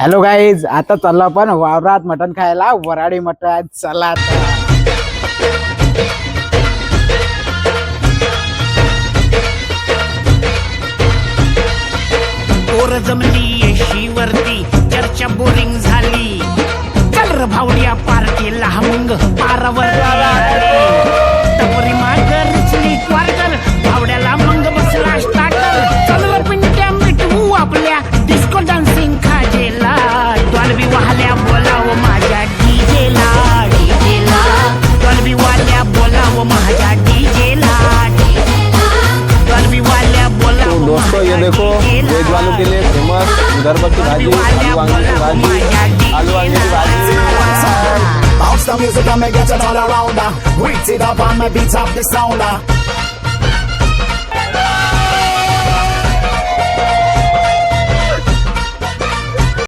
Hello guys आता चाललो आपण वावरात मटण खायला. वराडी मटण. चला आता. पोर जमली वरती चर्चा बोरिंग झाली. तो दोस्तों ये देखो वेज वालों के लिए फ़ेमस विदर्भ की भाजी आलू वांगी की भाजी आलू वांगी की भाजी Bounce the music and make it all around. uh. Wait it up and me beat up the sound. uh.